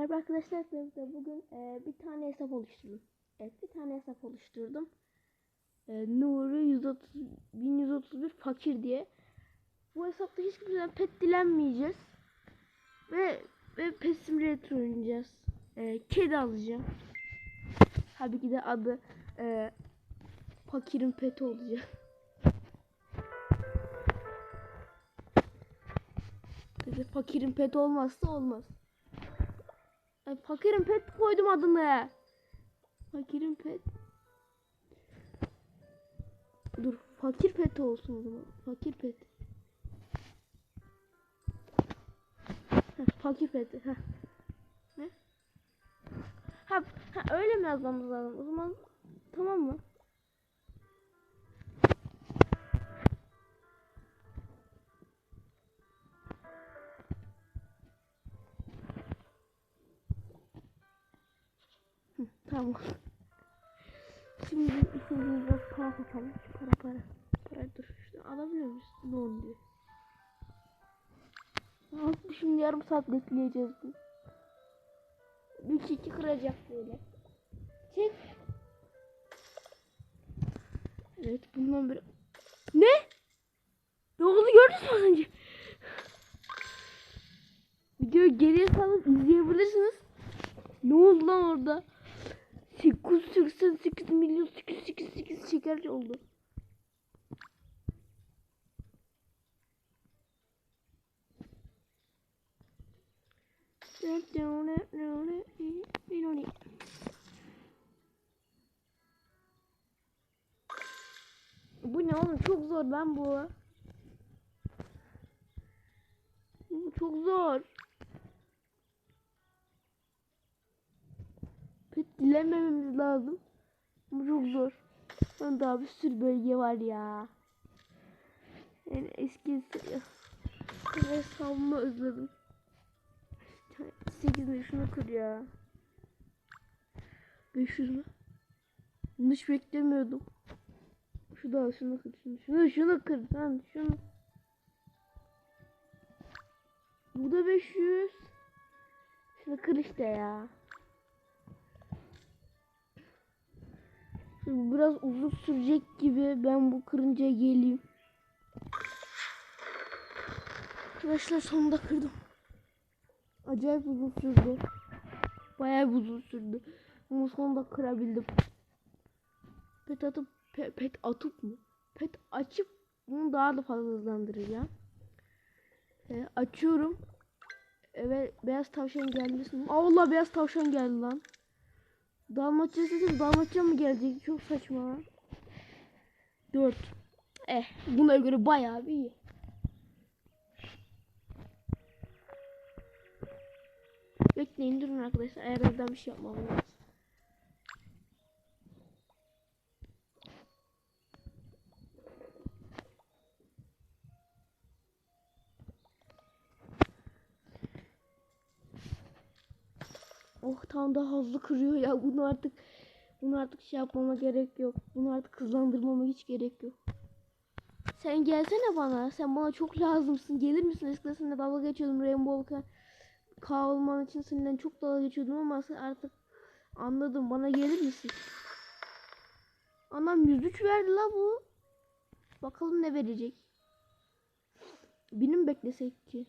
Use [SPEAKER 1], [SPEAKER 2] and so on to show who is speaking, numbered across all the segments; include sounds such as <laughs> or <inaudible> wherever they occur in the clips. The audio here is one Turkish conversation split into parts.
[SPEAKER 1] Merhaba arkadaşlar de bugün e, bir tane hesap oluşturdum. Evet bir tane hesap oluşturdum. E, Nuri 130 1131 fakir diye. Bu hesapta hiçbir zaman pet dilenmeyeceğiz. Ve ve pesim retro oynayacağız. E, kedi alacağım. Tabii ki de adı e, fakirin peti olacak. Fakirin pet olmazsa olmaz. Ay, fakirin pet koydum adını. Fakirin pet. Dur fakir pet olsun o zaman. Fakir pet. Fakir pet. Heh. Ha, ha öyle mi yazmamız lazım? O zaman tamam mı? Tamam. Şimdi şimdi biraz para katalım. Şu para para. Para dur. Şunu alabiliyor muyuz? Ne oluyor? Abi şimdi yarım saat bekleyeceğiz bu. Bir çeki kıracak böyle. Çek. Evet bundan bir... Ne? Ne oldu gördünüz mü az önce? Videoyu geriye salıp izleyebilirsiniz. Ne oldu lan orada? 888 milyon 888 şeker oldu. Bu ne oğlum çok zor lan bu. Bu çok zor. Pet dilemememiz lazım. Bu çok zor. Ben daha bir sürü bölge var ya. Yani eski hesabımı özledim. 8'de şunu kır ya. 500 mü? Bunu hiç beklemiyordum. Şu da şunu kır şunu. Şunu şunu kır lan şunu. Bu da 500. Şunu kır işte ya. Biraz uzun sürecek gibi ben bu kırınca geleyim. Arkadaşlar sonunda kırdım. Acayip uzun sürdü. Bayağı uzun sürdü. Ama sonunda kırabildim. Pet atıp pe, pet atıp mı? Pet açıp bunu daha da fazla hızlandırır ya. E, açıyorum. Evet beyaz tavşan gelmesin. Allah beyaz tavşan geldi lan. Dalmatça dedim dalmatça mı gelecek? Çok saçma. 4. Eh buna göre bayağı bir iyi. Bekleyin durun arkadaşlar. Ayarlardan bir şey yapmam lazım. Oh tam daha hızlı kırıyor ya. Bunu artık bunu artık şey yapmama gerek yok. Bunu artık hızlandırmama hiç gerek yok. Sen gelsene bana. Sen bana çok lazımsın. Gelir misin? Eskiden seninle dalga geçiyordum Rainbow K olman için seninle çok dalga geçiyordum ama artık anladım. Bana gelir misin? Anam 103 verdi la bu. Bakalım ne verecek. Benim beklesek ki.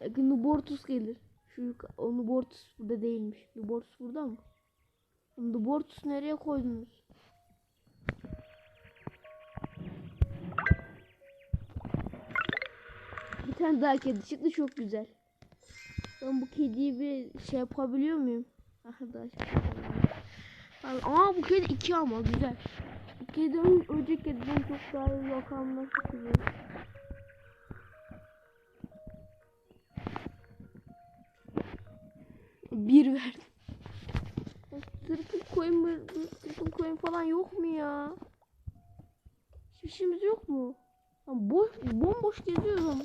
[SPEAKER 1] Belki Nubortus gelir. Şu yuka- o Nubortus burada değilmiş. Nubortus burada mı? Nubortus nereye koydunuz? Bir tane daha kedi çıktı çok güzel. Ben bu kediyi bir şey yapabiliyor muyum? <laughs> Arkadaşlar. Aa bu kedi iki ama güzel. Bu kedi önceki kediden çok daha iyi yakalması güzel. Bir verdim. Sırtım koyun? Sırtım koyun falan yok mu ya? Hiçbir şeyimiz yok mu? Ya boş, bomboş geziyorum.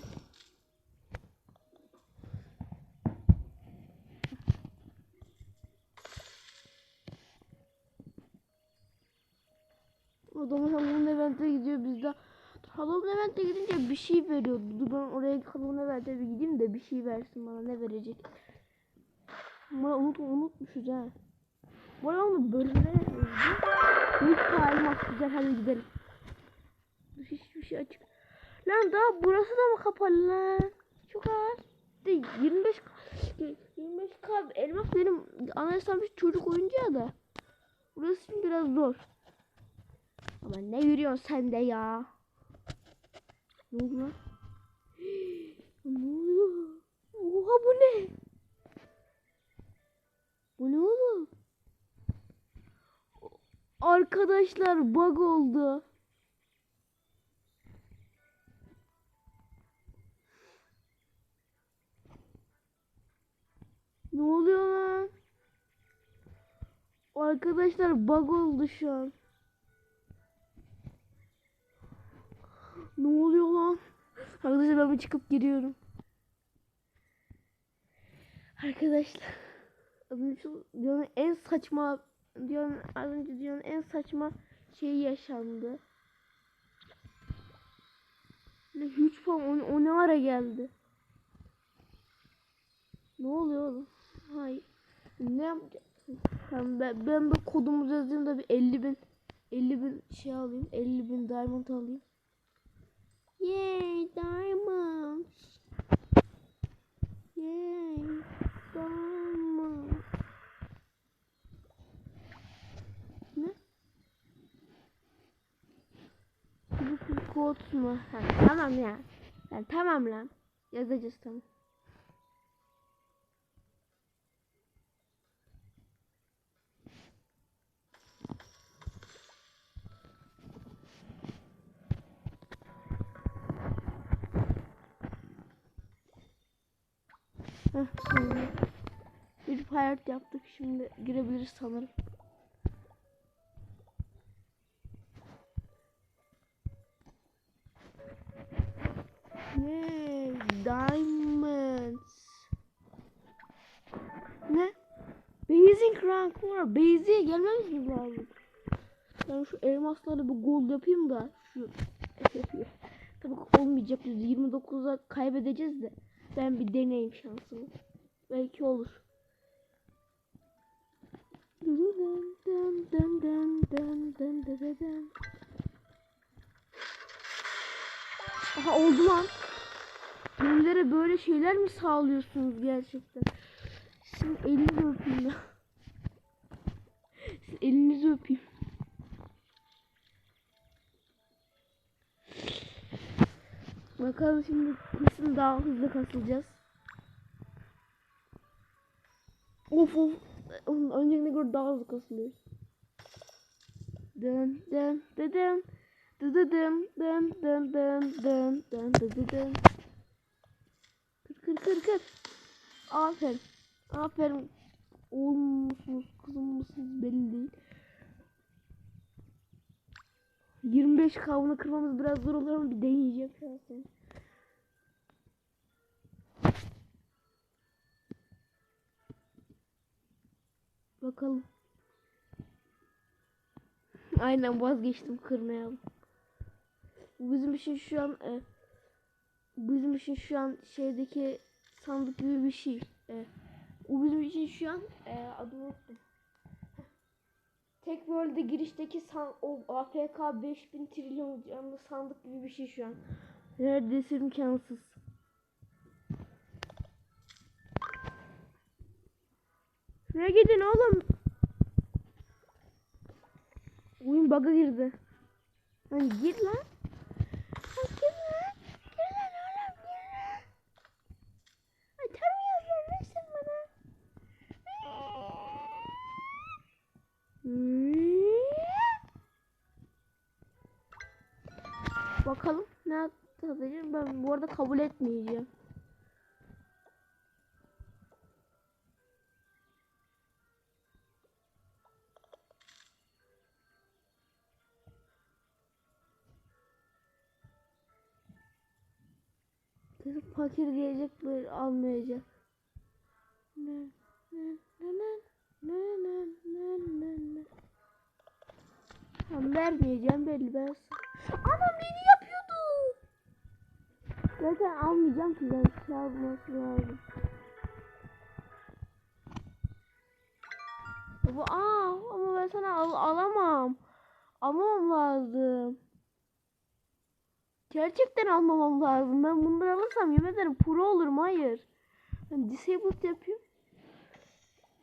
[SPEAKER 1] Adam Halloween event'e gidiyor biz de Halloween event'e gidince bir şey veriyordu. Dur ben oraya Halloween event'e bir gideyim de bir şey versin bana ne verecek. Bunu unut, unutmuşuz ha. Bu arada onu bölümlere Büyük elmas güzel hadi gidelim. Hiçbir şey açık. Lan daha burası da mı kapalı lan? Çok az. De 25 25 k elmas benim anlarsam bir çocuk oyuncağı da. Burası şimdi biraz zor. Ama ne yürüyorsun sen de ya? Ne lan? <gasps> ne oluyor? Oha bu ne? Bu ne oğlum? Arkadaşlar bug oldu. Ne oluyor lan? Arkadaşlar bug oldu şu an. Ne oluyor lan? Arkadaşlar ben bir çıkıp giriyorum. Arkadaşlar. Az önce dünyanın en saçma dünyanın az önce dünyanın en saçma şeyi yaşandı. Ne hiç falan o, o ne ara geldi? Ne oluyor oğlum? Hayır. Ne yapacağız? Ben, ben, ben bir kodumuzu yazayım da bir 50 bin 50 bin şey alayım. 50 bin diamond alayım. Yay diamond. Yay diamond. Ne? Bu kod mu? Ha, tamam ya. Yani tamam lan. Yazacağız tamam. Bir hayat yaptık. Şimdi girebiliriz sanırım. Gelmemiz mi lazım? Ben şu elmasları bir gold yapayım da şu <laughs> Tabii olmayacak. 129'a kaybedeceğiz de. Ben bir deneyim şansımı. Belki olur. Aha oldu lan. Ünlülere böyle şeyler mi sağlıyorsunuz gerçekten? Sizin elinizi öpeyim ya. Sizin elinizi öpeyim. Bakalım şimdi kesin daha hızlı kasılacağız. Of of. Öncekine göre daha hızlı kasılıyoruz. Dın dın dın dın. Dı dı dın dın dın dın dın dın dı dı dın. Kır kır kır kır. Aferin. Aferin. Oğlum kızım mısınız belli değil. 25 kavunu kırmamız biraz zor olur ama bir deneyeceğim şahsen. Bakalım. Aynen vazgeçtim kırmayalım. Bizim için şu an e, bizim için şu an şeydeki sandık gibi bir şey. E, bu bizim için şu an e, adını unuttum. Tek World'e girişteki san, o AFK 5000 trilyon canlı sandık gibi bir şey şu an. Neredeyse imkansız. Şuraya gidin oğlum. Oyun bug'a girdi. Lan lan. Lan gir lan. Gir lan oğlum gir lan. Ay tanımıyorsun versin bana. Bakalım ne atacağım. Ben bu arada kabul etmeyeceğim. Kesin fakir gelecek böyle almayacak. Ne ne ne ne ne ne ne ne ben vermeyeceğim belli ben. Ama beni yapıyordu. Zaten almayacağım ki ben silah lazım. Bu aa ama ben sana al alamam. Almam lazım. Gerçekten almamam lazım. Ben bunları alırsam yemin ederim pro olurum. Hayır. Ben disabled yapıyorum.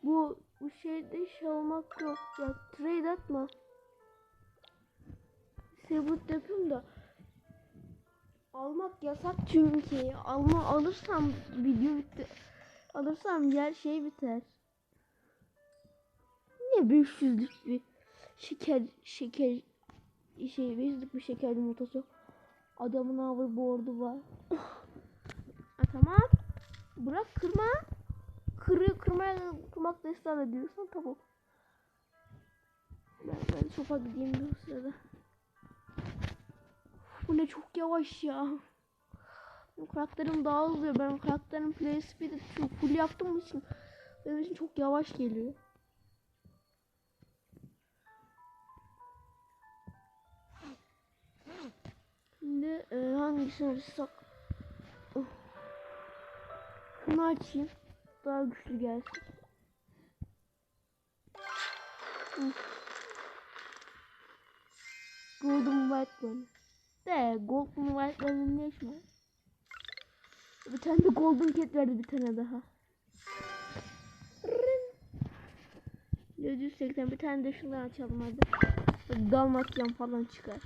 [SPEAKER 1] Bu bu şeyde şey olmak yok. Ya trade atma. Disabled yapayım da almak yasak çünkü. Alma alırsam video bitti. Alırsam yer şey biter. Ne 500'lük bir şeker şeker şey 500'lük bir şeker yumurtası. Adamın hoverboard'u var. <laughs> ha, tamam. Bırak kırma. Kırıyor kırmaya kırmakta ısrar ediyorsun tamam. Ben, ben sofa gideyim o sırada. Bu ne çok yavaş ya. Benim karakterim daha hızlı. Ben karakterin play speed'i full yaptığım için benim için çok yavaş geliyor. Şimdi e, hangisini açsak? Oh. Şunu açayım. Daha güçlü gelsin. Golden White Bunny. De Golden White Bunny'nin ne işi? Bir tane de Golden Cat verdi bir tane daha. Rın. 780 bir tane de şundan açalım hadi. Dalmatyan falan çıkar.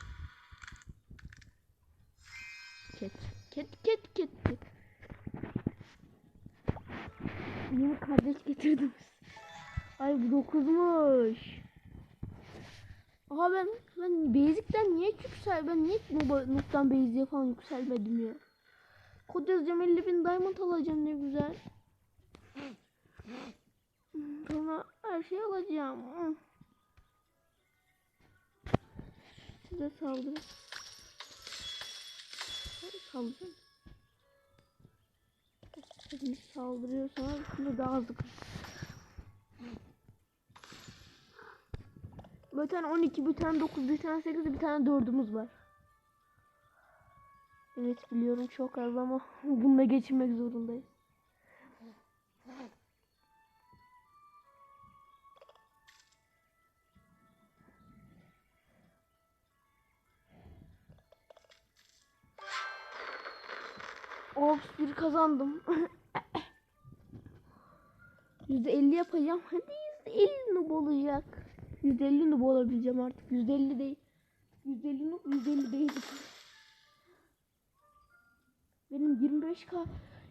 [SPEAKER 1] Ket. Ket ket ket ket. Yeni kardeş getirdim. Ay bu dokuzmuş. Aha ben ben basic'ten niye yüksel ben niye noktan basic'e falan yükselmedim ya. Kod yazacağım 50 bin diamond alacağım ne güzel. Sonra her şey alacağım. Size. Saldırın. Hepimiz saldırıyorsanız şimdi daha hızlı. Bir tane 12, bir tane 9, bir tane 8, bir tane 4'ümüz var. Evet biliyorum çok az ama <laughs> bununla geçinmek zorundayız. Of bir kazandım. <laughs> %50 yapacağım. Hadi %50 noob olacak. %50 noob olabileceğim artık. %50 değil. %50 noob %50 değil. Benim 25k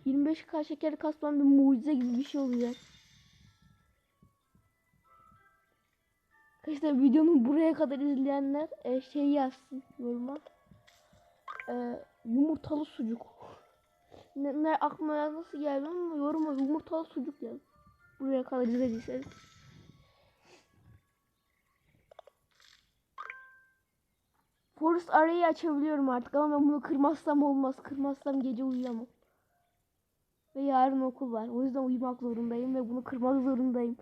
[SPEAKER 1] 25k şeker kasmam bir mucize gibi bir şey olacak. İşte videonun buraya kadar izleyenler e, şey yazsın yoruma. E, yumurtalı sucuk. Ne, ne aklıma nasıl geldi ama yoruma yumurtalı sucuk yaz. Buraya kadar izlediyseniz. Forest arayı açabiliyorum artık ama ben bunu kırmazsam olmaz. Kırmazsam gece uyuyamam. Ve yarın okul var. O yüzden uyumak zorundayım ve bunu kırmak zorundayım.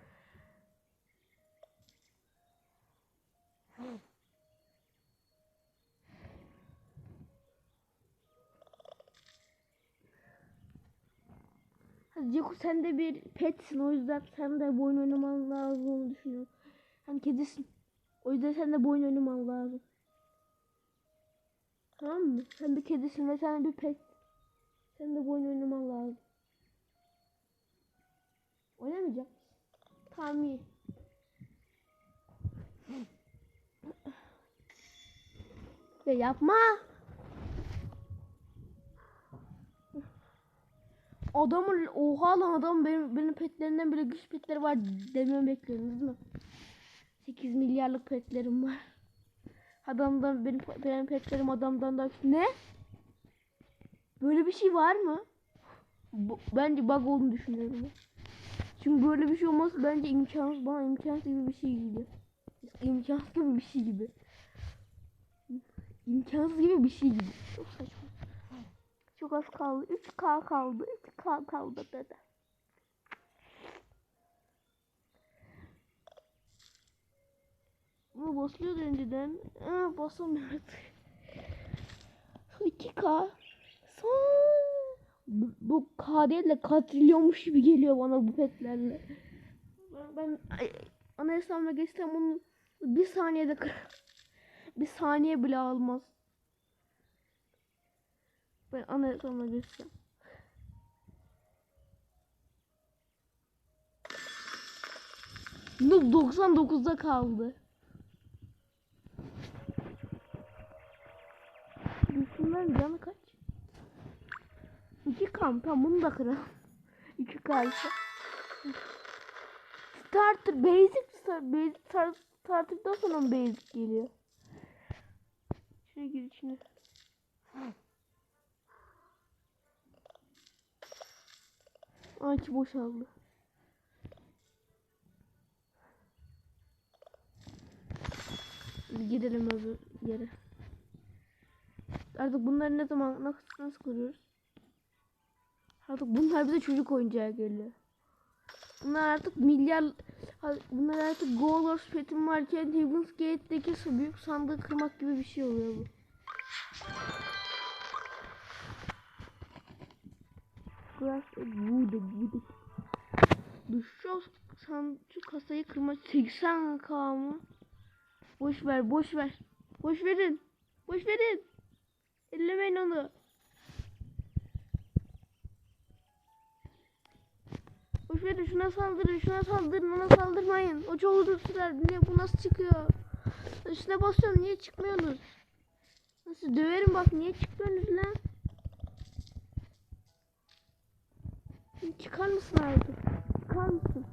[SPEAKER 1] Ceku sen de bir petsin o yüzden sen de boyun oynaman lazım düşünüyorum. Sen kedisin. O yüzden sen de boyun oynaman lazım. Tamam mı? Sen bir kedisin ve sen bir pet. Sen de boyun oynaman lazım. Oynamayacak? Tamam iyi. Ya yapma. Adamın oha lan adam benim, benim petlerinden bile güç petleri var dememi bekliyordunuz değil mi? 8 milyarlık petlerim var. Adamdan benim, benim petlerim adamdan da ne? Böyle bir şey var mı? Bu, bence bug olduğunu düşünüyorum. Çünkü böyle bir şey olması bence imkansız bana imkansız gibi bir şey gibi. İmkansız gibi bir şey gibi. İmkansız gibi bir şey gibi. Çok saçma. Çok az kaldı. 3K kaldı. 3K kaldı dede. Ama basılıyordu önceden. Aa, basamıyor artık. <laughs> 2K. Son. Bu, bu K değil de katrilyonmuş gibi geliyor bana bu petlerle. Ben, ben ay, geçsem onu bir saniyede <laughs> bir saniye bile almaz. Ben ana göstereyim. Noob 99'da kaldı. Düşmanların canı kaç? 2 kam tamam bunu da kıralım. <laughs> 2 kalsa. Starter basic start, basic start, starter'dan sonra mı basic geliyor? Şuraya gir içine. Ağaç boşaldı. Bir gidelim öbür yere. Artık bunları ne zaman nasıl, nasıl kuruyoruz? Artık bunlar bize çocuk oyuncağı geliyor. Bunlar artık milyar bunlar artık Goal or Pet'in varken Heaven's Gate'deki büyük sandığı kırmak gibi bir şey oluyor bu. Glass Wood Wood şu san şu kasayı kırma 80 k? Boş ver boş ver. Boş verin. Boş verin. Ellemeyin onu. Boş verin şuna saldırın şuna saldırın ona saldırmayın. O çok uzun sürer. Niye bu nasıl çıkıyor? Üstüne basıyorum niye çıkmıyorsunuz? Nasıl döverim bak niye çıkmıyorsunuz lan? Çıkar mısın artık? Çıkar mısın?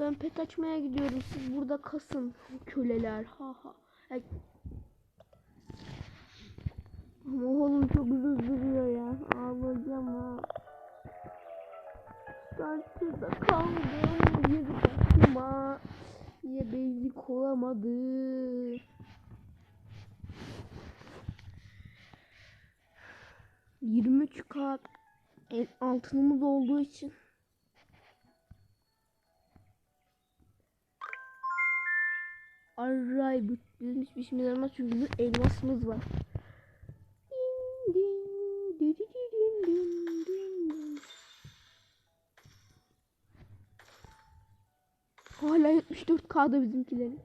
[SPEAKER 1] Ben pet açmaya gidiyorum. Siz burada kasın. Köleler. Ha ha. Oğlum çok uzun duruyor ya. Ağlayacağım ha. Starter'da kaldım. Bir başıma. Niye basic olamadı? Yirmi üç kat altınımız olduğu için Array çünkü bizim elmasımız var. Hala 74K'da bizimkilerin.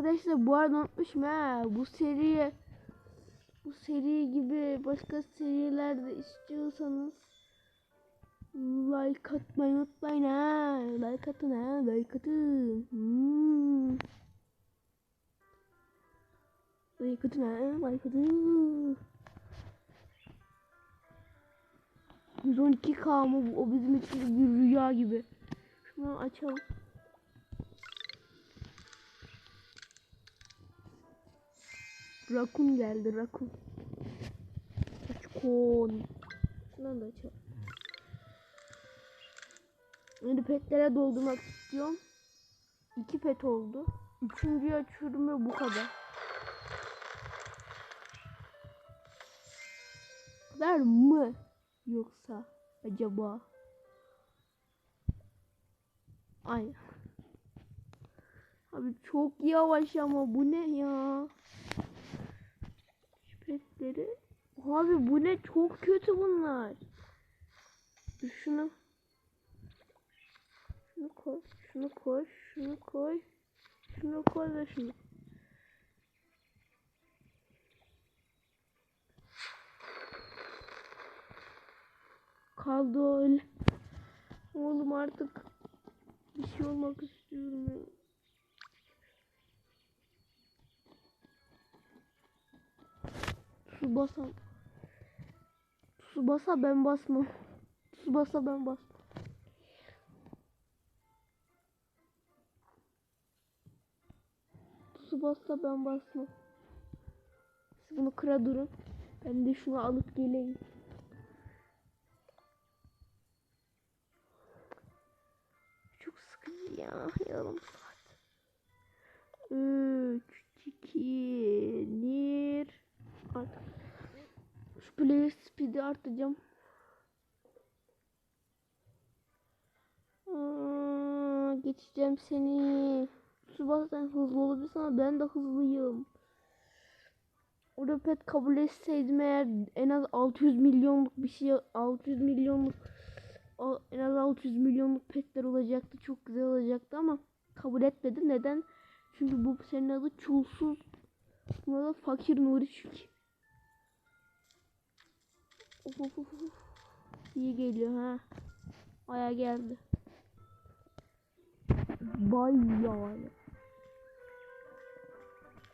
[SPEAKER 1] Arkadaşlar bu arada unutmuşum ha. Bu seriye bu seri gibi başka serilerde istiyorsanız like atmayı unutmayın ha. Like atın ha like atın. Hmm. like atın ha like atın. 112k mı o bizim için bir rüya gibi. Şunu açalım Rakun geldi rakun. Rakun. Şundan da açalım. Şimdi petlere doldurmak istiyorum. İki pet oldu. Üçüncüyü açıyorum ve bu kadar. Kadar mı? Yoksa acaba? Ay. Abi çok yavaş ama bu ne ya? Petleri. Abi bu ne çok kötü bunlar. Dur şunu. Şunu koy, şunu koy, şunu koy. Şunu koy ve şunu. Kaldı öyle. Oğlum artık bir şey olmak istiyorum ya. Su basam. Su basa ben basmam. Su basa ben basmam. Su bassa ben basmam. Siz bunu kıra durun. Ben de şunu alıp geleyim. Çok sıkıcı ya. Yarım saat. 3, 2, 1. Artık. Şu play speed'i artacağım. geçeceğim seni. Subas sen hızlı olabilirsin ama ben de hızlıyım. Orada pet kabul etseydim eğer en az 600 milyonluk bir şey 600 milyonluk en az 600 milyonluk petler olacaktı. Çok güzel olacaktı ama kabul etmedi. Neden? Çünkü bu senin adı çulsuz. Buna da fakir Nuri çünkü. Of of of of. İyi geliyor ha. Aya geldi. Bayağı.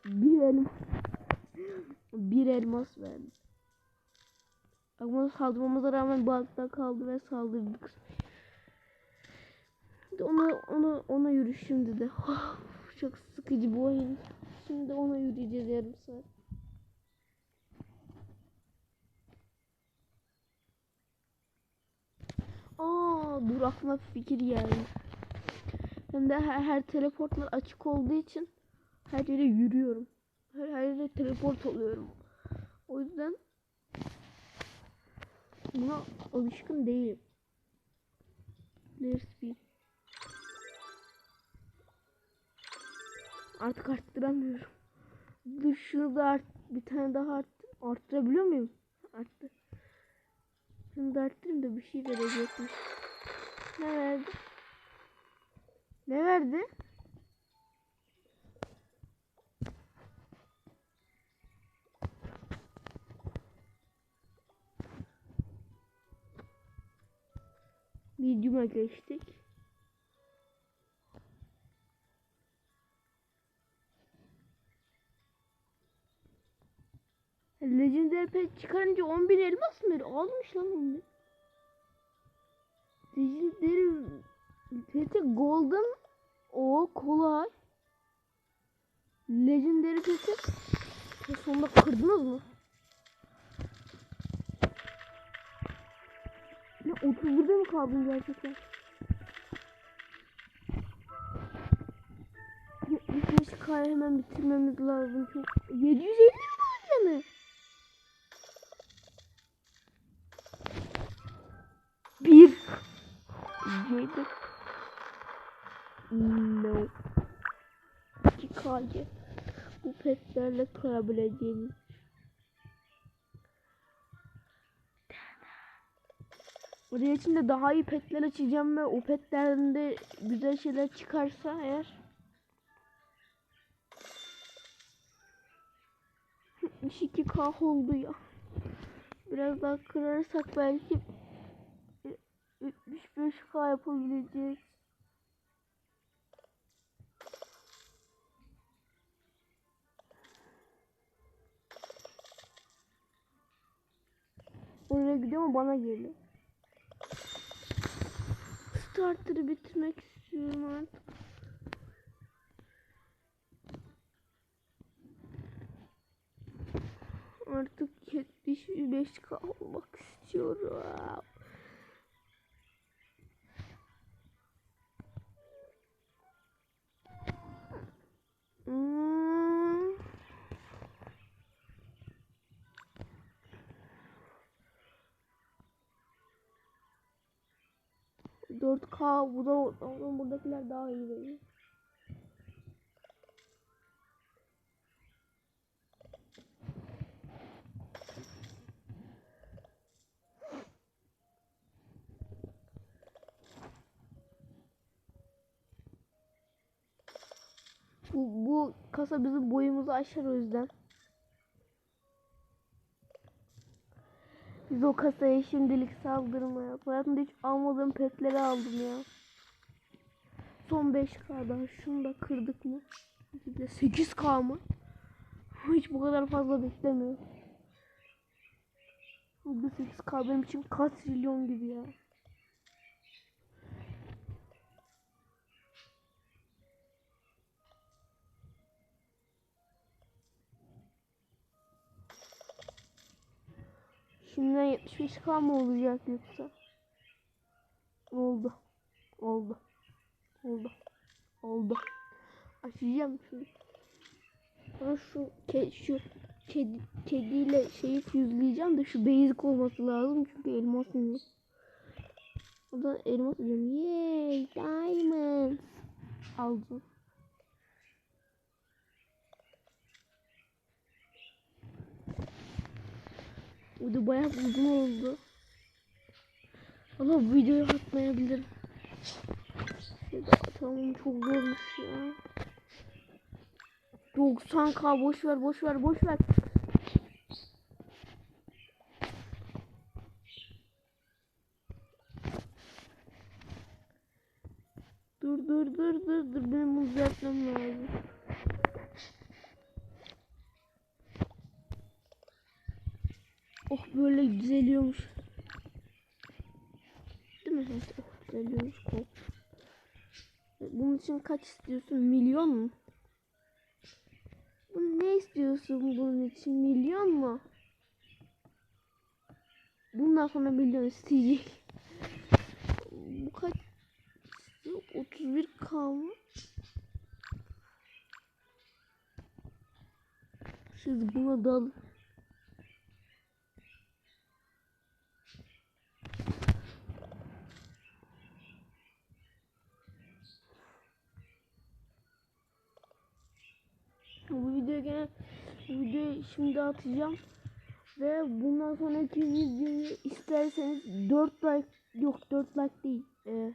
[SPEAKER 1] Bir elmas. Bir elmas verdi. Ama saldırmamıza rağmen balıkta kaldı ve saldırdık. Şimdi Ona ona ona yürü şimdi de. <laughs> Çok sıkıcı bu oyun. Şimdi ona yürüyeceğiz yarım saat. Aa dur aklıma fikir geldi. Hem de her, her teleportlar açık olduğu için her yere yürüyorum. Her, her yere teleport oluyorum. O yüzden buna alışkın değilim. Player speed. Artık arttıramıyorum. Dur şunu da art, bir tane daha art, arttırabiliyor muyum? Arttı. Şunu da arttırayım da bir şey verecekmiş. Ne verdi? Ne verdi? Medium'a geçtik. Legendary pet çıkarınca 10.000 elmas mı? Almış lan 10.000. Legendary peti golden o kolay. Legendary peti Ya sonunda kırdınız mı? Ne 31'de mi kaldın gerçekten? 75k hemen bitirmemiz lazım çok. 750 var 7 No. 2K'yı bu petlerle kırabileceğiniz Buraya içinde daha iyi petler açacağım ve o petlerden de güzel şeyler çıkarsa eğer. İş 2K oldu ya. Biraz daha kırarsak belki 75k yapabileceğiz. Oraya gidiyor ama bana geliyor. Starter'ı bitirmek istiyorum artık. Artık 75k olmak istiyorum. 4K bu da ama buradakiler daha iyi veriyor. Bu, bu kasa bizim boyumuzu aşar o yüzden. Biz o kasaya şimdilik saldırmaya. Hayatımda hiç almadığım petleri aldım ya. Son 5k daha. Şunu da kırdık mı? Bir de 8k mı? Hiç bu kadar fazla beklemiyorum. Bu 8k benim için kaç trilyon gibi ya. Şimdiden 75k mı olacak yoksa? Oldu. Oldu. Oldu. Oldu. Açacağım şunu. Ama şu ke şu kedi kediyle şeyi füzleyeceğim de şu basic olması lazım çünkü elmas yok. O da elmas diyorum. Yay diamond. aldım. Da bayağı uzun oldu. Ama videoyu atmayabilirim. Tamam çok zormuş ya. 90k boş ver boş ver boş ver. Dur dur dur dur dur benim bunu yapmam lazım. Oh böyle düzeliyormuş. Değil mi? Evet, oh düzeliyormuş kol. Bunun için kaç istiyorsun? Milyon mu? Ne istiyorsun bunun için? Milyon mu? Bundan sonra milyon isteyecek. Bu kaç? istiyor? 31k mı? Siz buna dal. Bu videoyu gene bu videoyu şimdi atacağım. Ve bundan sonraki videoyu isterseniz 4 like yok 4 like değil. Ee,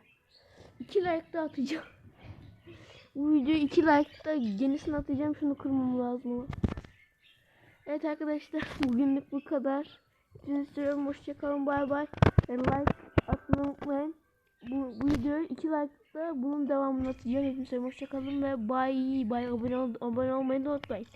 [SPEAKER 1] 2 like da atacağım. <laughs> Bu videoyu 2 like da yenisini atacağım. Şunu kırmam lazım. Evet arkadaşlar <laughs> bugünlük bu kadar. Sizi seviyorum. Hoşçakalın. Bay bay. Ve like atmayı unutmayın. Bu, bu videoyu 2 like da bunun devamını atacağım. Hepinize hoşçakalın ve bay bay. Abone, ol, abone olmayı da unutmayın.